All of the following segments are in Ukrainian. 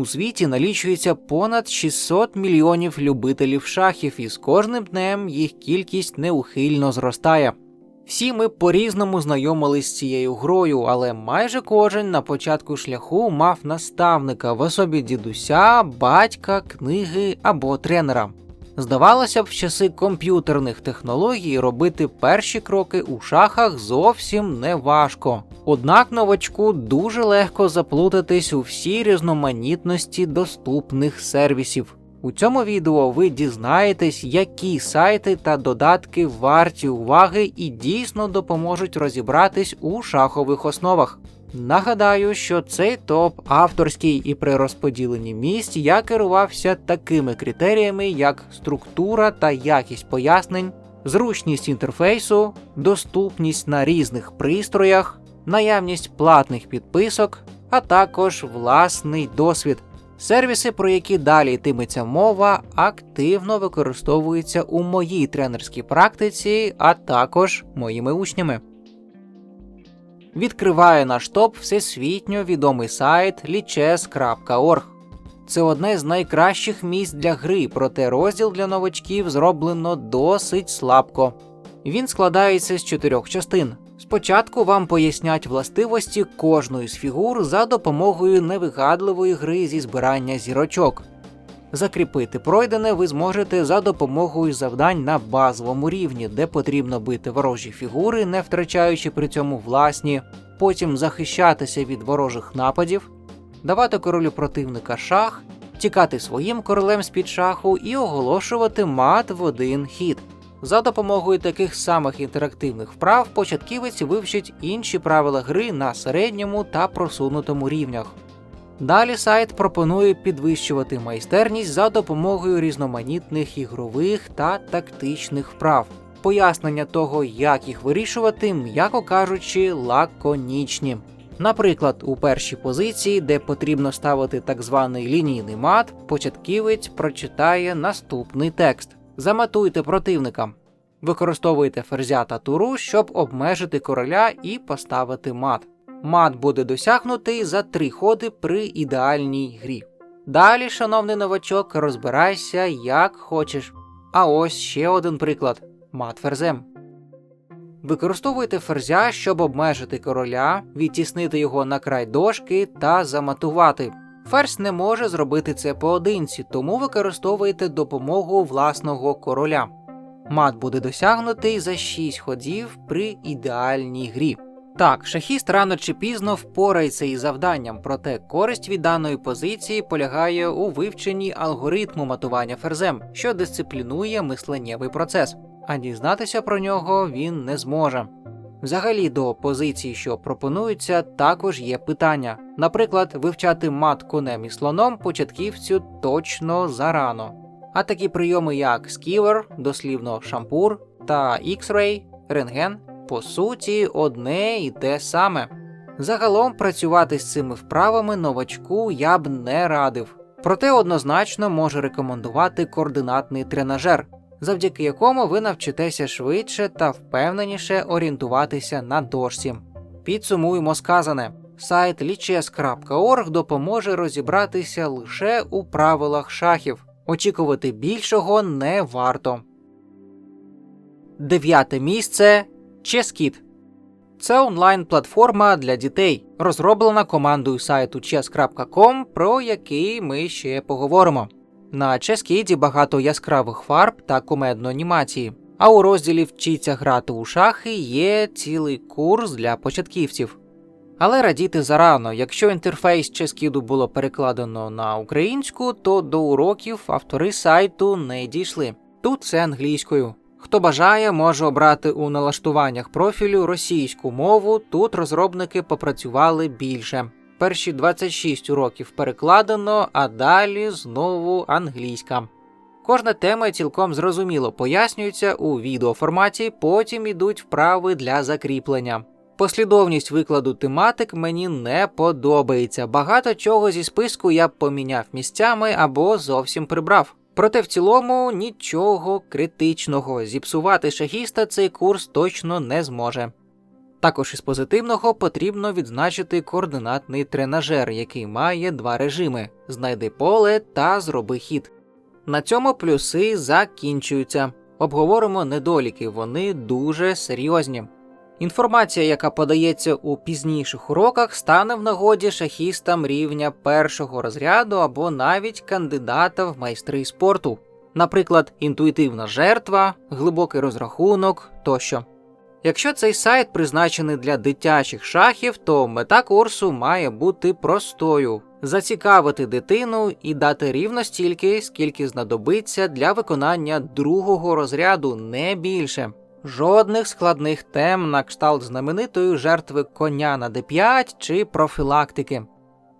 У світі налічується понад 600 мільйонів любителів шахів, і з кожним днем їх кількість неухильно зростає. Всі ми по-різному знайомились з цією грою, але майже кожен на початку шляху мав наставника в особі дідуся, батька, книги або тренера. Здавалося б, в часи комп'ютерних технологій робити перші кроки у шахах зовсім не важко. Однак новачку дуже легко заплутатись у всій різноманітності доступних сервісів. У цьому відео ви дізнаєтесь, які сайти та додатки варті уваги і дійсно допоможуть розібратись у шахових основах. Нагадаю, що цей топ авторський і при розподіленні місць я керувався такими критеріями, як структура та якість пояснень, зручність інтерфейсу, доступність на різних пристроях, наявність платних підписок, а також власний досвід. Сервіси, про які далі йтиметься мова, активно використовуються у моїй тренерській практиці, а також моїми учнями. Відкриває наш топ всесвітньо відомий сайт lichess.org. Це одне з найкращих місць для гри, проте розділ для новачків зроблено досить слабко. Він складається з чотирьох частин. Спочатку вам пояснять властивості кожної з фігур за допомогою невигадливої гри зі збирання зірочок. Закріпити пройдене ви зможете за допомогою завдань на базовому рівні, де потрібно бити ворожі фігури, не втрачаючи при цьому власні, потім захищатися від ворожих нападів, давати королю противника шах, тікати своїм королем з-під шаху і оголошувати мат в один хід. За допомогою таких самих інтерактивних вправ початківець вивчить інші правила гри на середньому та просунутому рівнях. Далі сайт пропонує підвищувати майстерність за допомогою різноманітних ігрових та тактичних вправ. Пояснення того, як їх вирішувати, м'яко кажучи, лаконічні. Наприклад, у першій позиції, де потрібно ставити так званий лінійний мат, початківець прочитає наступний текст: Заматуйте противника. Використовуйте ферзя та туру, щоб обмежити короля і поставити мат. Мат буде досягнутий за три ходи при ідеальній грі. Далі, шановний новачок, розбирайся як хочеш. А ось ще один приклад: мат ферзем. Використовуйте ферзя, щоб обмежити короля, відтіснити його на край дошки та заматувати. Ферзь не може зробити це поодинці, тому використовуйте допомогу власного короля. Мат буде досягнутий за 6 ходів при ідеальній грі. Так, шахіст рано чи пізно впорається із завданням, проте користь від даної позиції полягає у вивченні алгоритму матування ферзем, що дисциплінує мисленнєвий процес, а дізнатися про нього він не зможе. Взагалі до позицій, що пропонуються, також є питання. Наприклад, вивчати мат конем і слоном початківцю точно зарано. А такі прийоми, як сківер, дослівно шампур та X-ray, рентген, по суті, одне і те саме. Загалом працювати з цими вправами новачку я б не радив, проте однозначно можу рекомендувати координатний тренажер, завдяки якому ви навчитеся швидше та впевненіше орієнтуватися на дошці. Підсумуємо сказане. Сайт lichess.org допоможе розібратися лише у правилах шахів. Очікувати більшого не варто. Дев'яте місце Cheskit. Це онлайн-платформа для дітей, розроблена командою сайту chess.com, про який ми ще поговоримо. На Cheskit багато яскравих фарб та кумедної анімації. А у розділі Вчіться грати у шахи є цілий курс для початківців. Але радіти зарано, якщо інтерфейс Ческіду було перекладено на українську, то до уроків автори сайту не дійшли. Тут це англійською. Хто бажає, може обрати у налаштуваннях профілю російську мову. Тут розробники попрацювали більше. Перші 26 уроків перекладено, а далі знову англійська. Кожна тема цілком зрозуміло пояснюється у відеоформаті, потім ідуть вправи для закріплення. Послідовність викладу тематик мені не подобається. Багато чого зі списку я поміняв місцями або зовсім прибрав. Проте в цілому нічого критичного. Зіпсувати шахіста цей курс точно не зможе. Також із позитивного потрібно відзначити координатний тренажер, який має два режими: знайди поле та зроби хід. На цьому плюси закінчуються. Обговоримо недоліки, вони дуже серйозні. Інформація, яка подається у пізніших уроках, стане в нагоді шахістам рівня першого розряду або навіть кандидата в майстри спорту, наприклад, інтуїтивна жертва, глибокий розрахунок тощо. Якщо цей сайт призначений для дитячих шахів, то мета курсу має бути простою: зацікавити дитину і дати рівно стільки, скільки знадобиться для виконання другого розряду, не більше. Жодних складних тем на кшталт знаменитої жертви коня на d5 чи профілактики.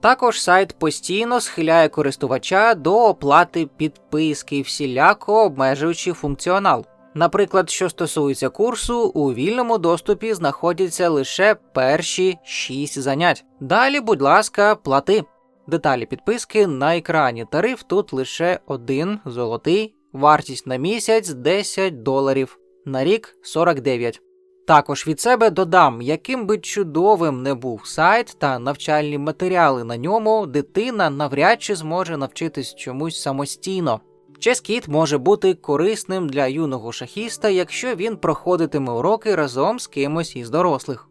Також сайт постійно схиляє користувача до оплати підписки, всіляко обмежуючи функціонал. Наприклад, що стосується курсу, у вільному доступі знаходяться лише перші 6 занять. Далі, будь ласка, плати. Деталі підписки на екрані. Тариф тут лише один золотий, вартість на місяць 10 доларів, на рік 49. Також від себе додам, яким би чудовим не був сайт та навчальні матеріали на ньому, дитина навряд чи зможе навчитись чомусь самостійно. Ческіт може бути корисним для юного шахіста, якщо він проходитиме уроки разом з кимось із дорослих.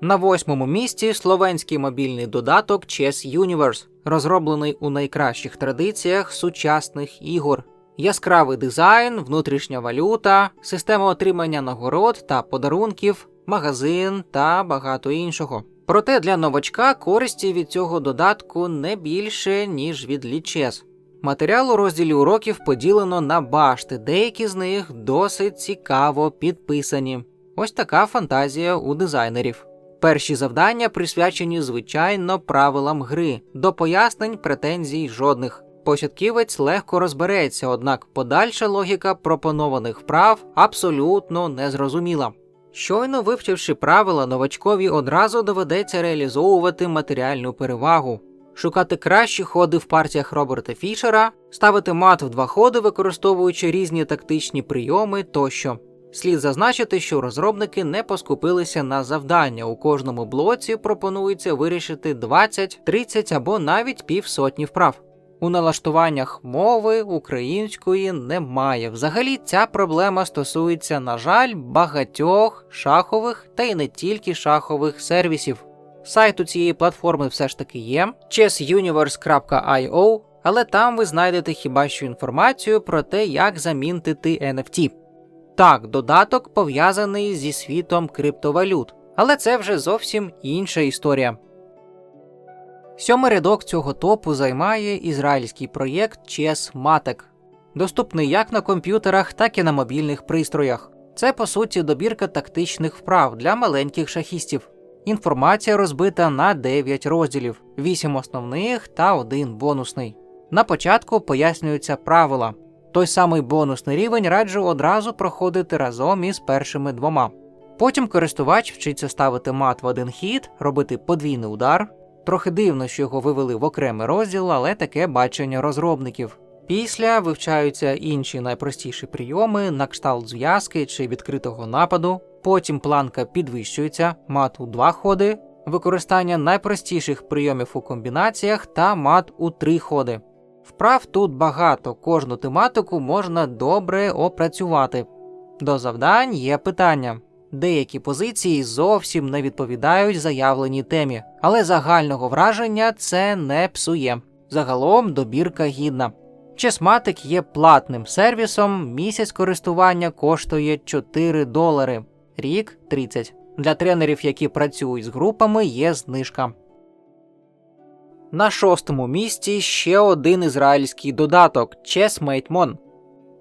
На восьмому місці словенський мобільний додаток Chess Universe, розроблений у найкращих традиціях сучасних ігор. Яскравий дизайн, внутрішня валюта, система отримання нагород та подарунків, магазин та багато іншого. Проте для новачка користі від цього додатку не більше, ніж від лічез. Матеріал у розділі уроків поділено на башти, деякі з них досить цікаво підписані. Ось така фантазія у дизайнерів. Перші завдання присвячені звичайно правилам гри, до пояснень претензій жодних. Початківець легко розбереться, однак подальша логіка пропонованих вправ абсолютно незрозуміла. Щойно вивчивши правила, новачкові одразу доведеться реалізовувати матеріальну перевагу, шукати кращі ходи в партіях Роберта Фішера, ставити мат в два ходи, використовуючи різні тактичні прийоми тощо. Слід зазначити, що розробники не поскупилися на завдання. У кожному блоці пропонується вирішити 20, 30 або навіть півсотні вправ. У налаштуваннях мови української немає. Взагалі, ця проблема стосується, на жаль, багатьох шахових та й не тільки шахових сервісів. Сайт у цієї платформи все ж таки є chessuniverse.io, але там ви знайдете хіба що інформацію про те, як замінтити NFT. Так, додаток пов'язаний зі світом криптовалют, але це вже зовсім інша історія. Сьомий рядок цього топу займає ізраїльський проєкт Chess доступний як на комп'ютерах, так і на мобільних пристроях. Це по суті добірка тактичних вправ для маленьких шахістів. Інформація розбита на 9 розділів, 8 основних та один бонусний. На початку пояснюються правила. Той самий бонусний рівень раджу одразу проходити разом із першими двома. Потім користувач вчиться ставити мат в один хід, робити подвійний удар. Трохи дивно, що його вивели в окремий розділ, але таке бачення розробників. Після вивчаються інші найпростіші прийоми на кшталт зв'язки чи відкритого нападу. Потім планка підвищується, мат у два ходи, використання найпростіших прийомів у комбінаціях та мат у три ходи. Вправ тут багато, кожну тематику можна добре опрацювати. До завдань є питання. Деякі позиції зовсім не відповідають заявленій темі, але загального враження це не псує. Загалом добірка гідна. Чесматик є платним сервісом, місяць користування коштує 4 долари, рік 30. Для тренерів, які працюють з групами, є знижка. На шостому місці ще один ізраїльський додаток ChessMateMon.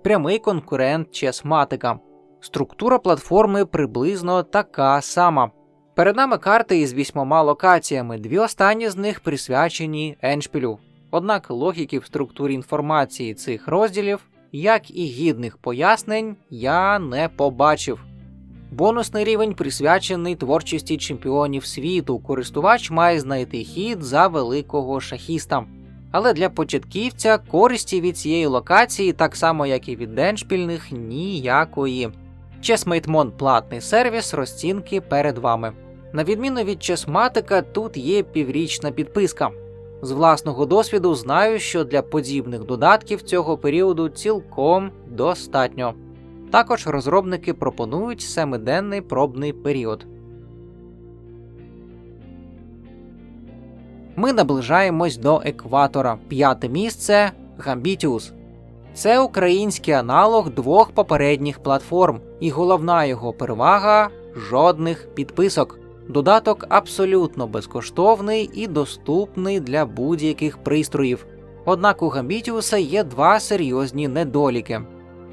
прямий конкурент Чесматика. Структура платформи приблизно така сама. Перед нами карти із вісьмома локаціями, дві останні з них присвячені еншпілю. Однак логіки в структурі інформації цих розділів, як і гідних пояснень, я не побачив. Бонусний рівень присвячений творчості чемпіонів світу. Користувач має знайти хід за великого шахіста. Але для початківця користі від цієї локації, так само як і від деншпільних, ніякої. Chessmate платний сервіс розцінки перед вами. На відміну від Чесматика, тут є піврічна підписка. З власного досвіду знаю, що для подібних додатків цього періоду цілком достатньо. Також розробники пропонують семиденний пробний період. Ми наближаємось до екватора. П'яте місце Gambitius. Це український аналог двох попередніх платформ, і головна його перевага жодних підписок. Додаток абсолютно безкоштовний і доступний для будь-яких пристроїв. Однак у Гамбітіуса є два серйозні недоліки.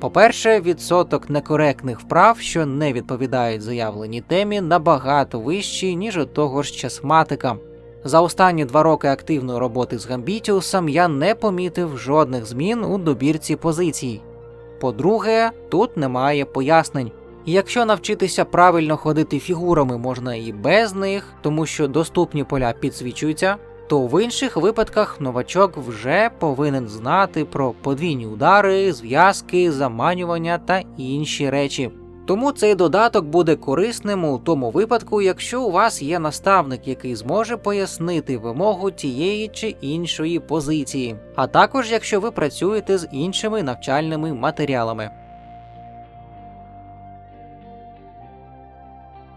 По-перше, відсоток некоректних вправ, що не відповідають заявленій темі, набагато вищий, ніж у того ж часматика. За останні два роки активної роботи з Гамбітіусом я не помітив жодних змін у добірці позицій. По-друге, тут немає пояснень. Якщо навчитися правильно ходити фігурами можна і без них, тому що доступні поля підсвічуються, то в інших випадках новачок вже повинен знати про подвійні удари, зв'язки, заманювання та інші речі. Тому цей додаток буде корисним у тому випадку, якщо у вас є наставник, який зможе пояснити вимогу тієї чи іншої позиції, а також якщо ви працюєте з іншими навчальними матеріалами.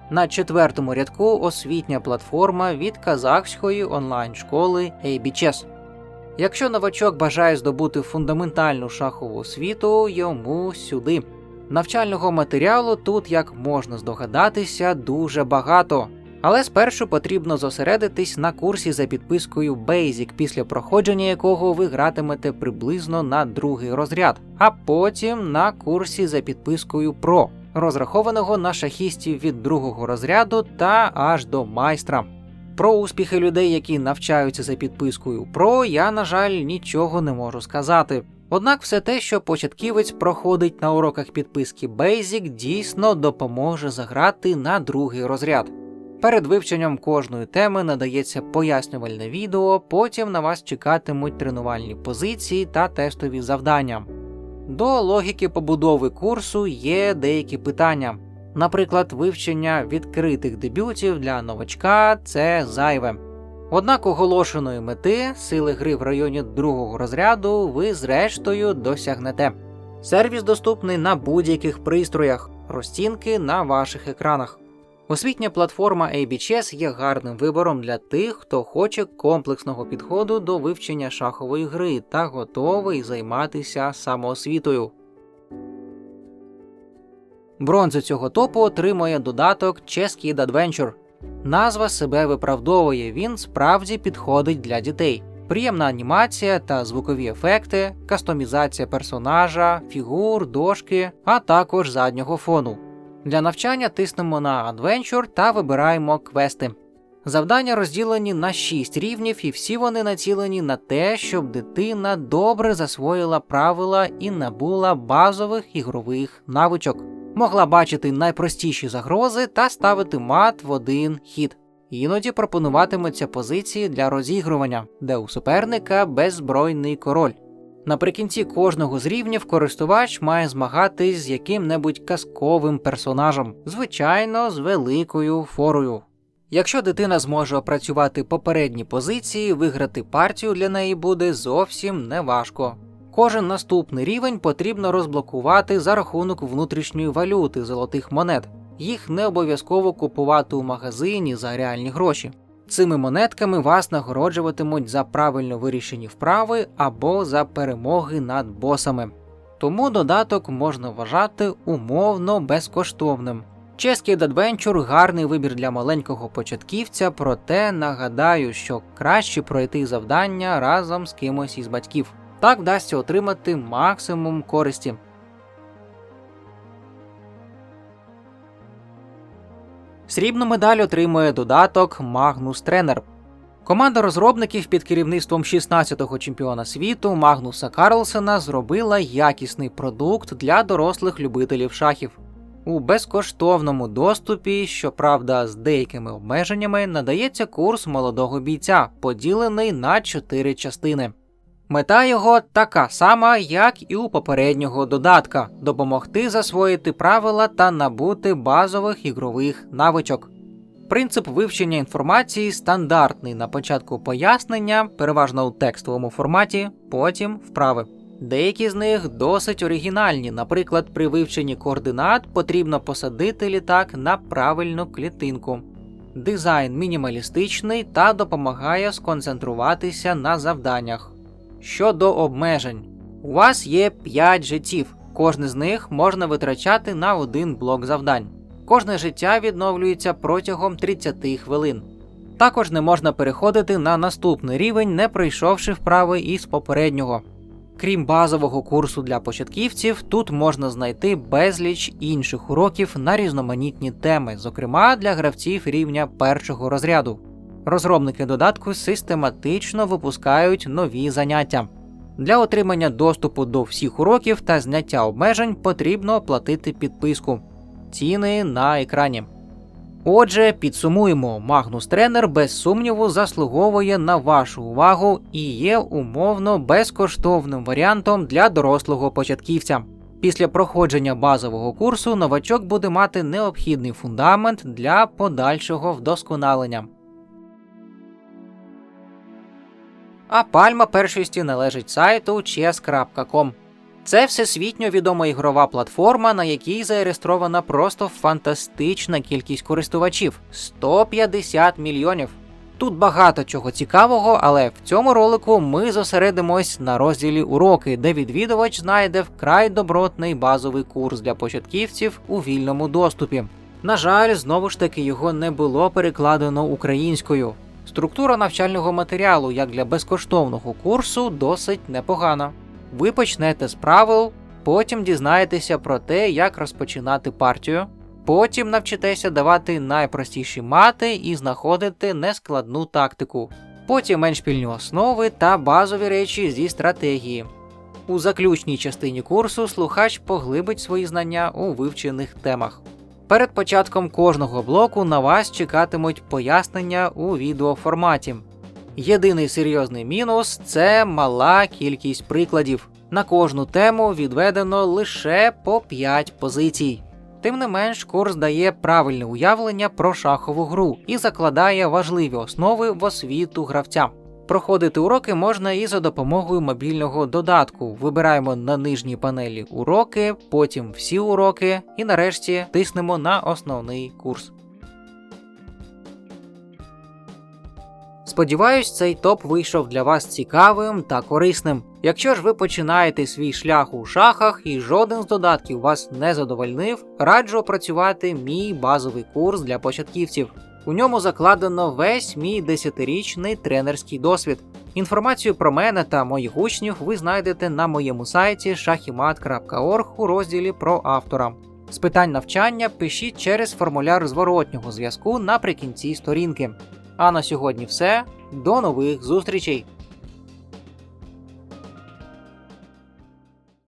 На четвертому рядку освітня платформа від казахської онлайн-школи ABChess. Якщо новачок бажає здобути фундаментальну шахову освіту, йому сюди. Навчального матеріалу тут, як можна здогадатися, дуже багато. Але спершу потрібно зосередитись на курсі за підпискою Basic, після проходження якого ви гратимете приблизно на другий розряд, а потім на курсі за підпискою Pro розрахованого на шахістів від другого розряду та аж до майстра. Про успіхи людей, які навчаються за підпискою Pro, я, на жаль, нічого не можу сказати. Однак все те, що початківець проходить на уроках підписки Basic, дійсно допоможе заграти на другий розряд. Перед вивченням кожної теми надається пояснювальне відео, потім на вас чекатимуть тренувальні позиції та тестові завдання. До логіки побудови курсу є деякі питання. Наприклад, вивчення відкритих дебютів для новачка це зайве. Однак оголошеної мети сили гри в районі другого розряду ви зрештою досягнете. Сервіс доступний на будь-яких пристроях, розцінки на ваших екранах. Освітня платформа ABChess є гарним вибором для тих, хто хоче комплексного підходу до вивчення шахової гри та готовий займатися самоосвітою. Бронзу цього топу отримує додаток Chess Kid Adventure. Назва себе виправдовує, він справді підходить для дітей. Приємна анімація та звукові ефекти, кастомізація персонажа, фігур, дошки, а також заднього фону. Для навчання тиснемо на Adventure та вибираємо квести. Завдання розділені на 6 рівнів, і всі вони націлені на те, щоб дитина добре засвоїла правила і набула базових ігрових навичок, могла бачити найпростіші загрози та ставити мат в один хід. Іноді пропонуватимуться позиції для розігрування, де у суперника беззбройний король. Наприкінці кожного з рівнів користувач має змагатись з яким-небудь казковим персонажем, звичайно, з великою форою. Якщо дитина зможе опрацювати попередні позиції, виграти партію для неї буде зовсім неважко. Кожен наступний рівень потрібно розблокувати за рахунок внутрішньої валюти золотих монет. Їх не обов'язково купувати у магазині за реальні гроші. Цими монетками вас нагороджуватимуть за правильно вирішені вправи або за перемоги над босами. Тому додаток можна вважати умовно безкоштовним. Чеський Adventure – гарний вибір для маленького початківця, проте нагадаю, що краще пройти завдання разом з кимось із батьків. Так вдасться отримати максимум користі. Срібну медаль отримує додаток Magnus Trainer. Команда розробників під керівництвом 16-го чемпіона світу Магнуса Карлсена зробила якісний продукт для дорослих любителів шахів. У безкоштовному доступі, щоправда, з деякими обмеженнями, надається курс молодого бійця, поділений на чотири частини. Мета його така сама, як і у попереднього додатка допомогти засвоїти правила та набути базових ігрових навичок. Принцип вивчення інформації стандартний на початку пояснення, переважно у текстовому форматі, потім вправи. Деякі з них досить оригінальні. Наприклад, при вивченні координат потрібно посадити літак на правильну клітинку. Дизайн мінімалістичний та допомагає сконцентруватися на завданнях. Щодо обмежень, у вас є 5 життів, кожне з них можна витрачати на один блок завдань. Кожне життя відновлюється протягом 30 хвилин. Також не можна переходити на наступний рівень, не пройшовши вправи із попереднього. Крім базового курсу для початківців, тут можна знайти безліч інших уроків на різноманітні теми, зокрема для гравців рівня першого розряду. Розробники додатку систематично випускають нові заняття. Для отримання доступу до всіх уроків та зняття обмежень потрібно оплатити підписку. Ціни на екрані. Отже, підсумуємо, Magnus Trainer без сумніву заслуговує на вашу увагу і є умовно безкоштовним варіантом для дорослого початківця. Після проходження базового курсу новачок буде мати необхідний фундамент для подальшого вдосконалення. А пальма першості належить сайту chess.com. Це всесвітньо відома ігрова платформа, на якій зареєстрована просто фантастична кількість користувачів 150 мільйонів. Тут багато чого цікавого, але в цьому ролику ми зосередимось на розділі уроки, де відвідувач знайде вкрай добротний базовий курс для початківців у вільному доступі. На жаль, знову ж таки його не було перекладено українською. Структура навчального матеріалу як для безкоштовного курсу досить непогана. Ви почнете з правил, потім дізнаєтеся про те, як розпочинати партію. Потім навчитеся давати найпростіші мати і знаходити нескладну тактику. Потім меншпільні основи та базові речі зі стратегії. У заключній частині курсу слухач поглибить свої знання у вивчених темах. Перед початком кожного блоку на вас чекатимуть пояснення у відеоформаті. Єдиний серйозний мінус це мала кількість прикладів. На кожну тему відведено лише по 5 позицій. Тим не менш, курс дає правильне уявлення про шахову гру і закладає важливі основи в освіту гравця. Проходити уроки можна і за допомогою мобільного додатку. Вибираємо на нижній панелі уроки, потім всі уроки, і нарешті тиснемо на основний курс. Сподіваюсь, цей топ вийшов для вас цікавим та корисним. Якщо ж ви починаєте свій шлях у шахах і жоден з додатків вас не задовольнив, раджу опрацювати мій базовий курс для початківців. У ньому закладено весь мій 10-річний тренерський досвід. Інформацію про мене та моїх учнів ви знайдете на моєму сайті shahimat.org у розділі про автора. З питань навчання пишіть через формуляр зворотнього зв'язку наприкінці сторінки. А на сьогодні все. До нових зустрічей!